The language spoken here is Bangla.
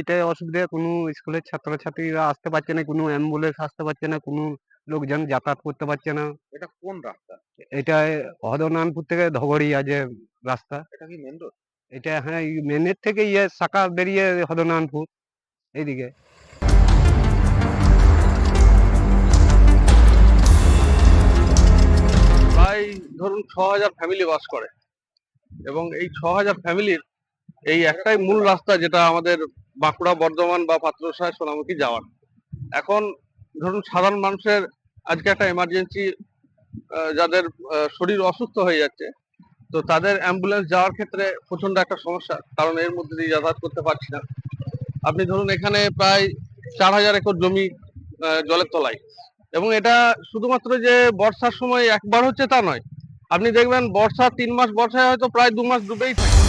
এটাই অসুবিধা কোনো স্কুলের ছাত্রছাত্রীরা আসতে পারছে না কোনো অ্যাম্বুলেন্স আসতে পারছে না কোনো লোকজন যাতায়াত করতে পারছে না। এটা কোন রাস্তা? এটা হদনানপুর থেকে ধগড়িয়া যে রাস্তা। এটা কি মেন রোড? এটা হ্যাঁ মেনের থেকে ইয়ে শাখা বেরিয়ে হদনানপুর এইদিকে। প্রায় ধরুন ছ হাজার ফ্যামিলি বাস করে এবং এই ছ হাজার ফ্যামিলির এই একটাই মূল রাস্তা যেটা আমাদের বাঁকুড়া, বর্ধমান বা পাত্রসায়, সোনামুখী যাওয়ার। এখন ধরুন সাধারণ মানুষের আজকে একটা এমার্জেন্সি যাদের শরীর অসুস্থ হয়ে যাচ্ছে, তো তাদের অ্যাম্বুলেন্স যাওয়ার ক্ষেত্রে প্রচণ্ড একটা সমস্যা, কারণ এর মধ্যে দিয়ে যাতায়াত করতে পারছি না। আপনি ধরুন এখানে প্রায় চার হাজার একর জমি জলের তলায়। এবং এটা শুধুমাত্র যে বর্ষার সময় একবার হচ্ছে তা নয়। আপনি দেখবেন বর্ষা তিন মাস, বর্ষায় হয়তো প্রায় দু মাস ডুবেই থাকে।